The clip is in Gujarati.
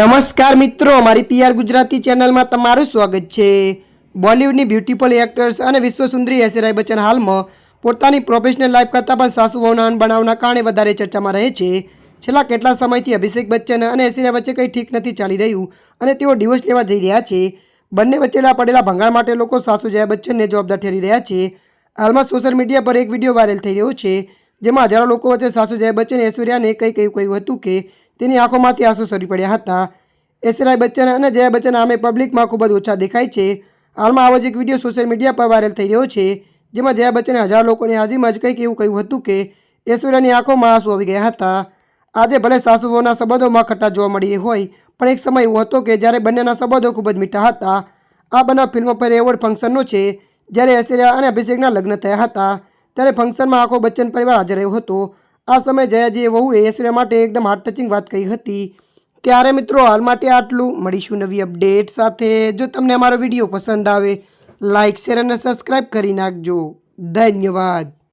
નમસ્કાર મિત્રો મારી પીઆર ગુજરાતી ચેનલમાં તમારું સ્વાગત છે. બોલિવૂડની બ્યુટીફુલ એક્ટર્સ અને વિશ્વસુંદરી ઐશ્વર્યા બચ્ચન હાલમાં પોતાની પ્રોફેશનલ લાઈફ કરતાં પણ સાસુ વહુનાન બનાવના કારણે વધારે ચર્ચામાં રહે છે. છેલ્લા કેટલા સમયથી અભિષેક બચ્ચન અને ઐશ્વર્યા વચ્ચે કંઈ ઠીક નથી ચાલી રહ્યું અને તેઓ ડિવોર્સ લેવા જઈ રહ્યા છે. બંને વચ્ચેના પડેલા ભંગાણ માટે લોકો સાસુ જયા બચ્ચનને જવાબદાર ઠેરી રહ્યા છે. હાલમાં સોશિયલ મીડિયા પર એક વીડિયો વાયરલ થઈ રહ્યો છે, જેમાં હજારો લોકો વચ્ચે સાસુ જયા બચ્ચન એશ્વર્યાને કંઈ કહ્યું કહ્યું હતું કે તેની આંખોમાંથી આંસુ સરી પડ્યા હતા. એસરાય બચ્ચન અને જયા બચ્ચન આમે પબ્લિકમાં ખૂબ જ ઓછા દેખાય છે. હાલમાં આવો જ એક વીડિયો સોશિયલ મીડિયા પર વાયરલ થઈ રહ્યો છે, જેમાં જયા બચ્ચને હજાર લોકોની હાજરીમાં જ કંઈક એવું કહ્યું હતું કે, ઐશ્વર્યાની આંખોમાં આંસુ આવી ગયા હતા. આજે ભલે સાસુઓના સંબંધોમાં ખટ્ટા જોવા મળી હોય, પણ એક સમય એવો હતો કે જ્યારે બંનેના સંબંધો ખૂબ જ મીઠા હતા. આ બનાવ ફિલ્મ પર એવોર્ડ ફંક્શનનો છે, જ્યારે ઐશ્વર્યા અને અભિષેકના લગ્ન થયા હતા, ત્યારે ફંક્શનમાં આખો બચ્ચન પરિવાર હાજર રહ્યો હતો. આ સમયે જયાજીએ વહુએ ઐશ્વર્યા માટે એકદમ હાર્ટ ટચિંગ વાત કહી હતી. ત્યારે મિત્રો હાલ માટે આટલું. મળીશું નવી અપડેટ સાથે. જો તમને અમારો વીડિયો પસંદ આવે લાઇક શેર અને સબસ્ક્રાઈબ કરી નાખજો. ધન્યવાદ.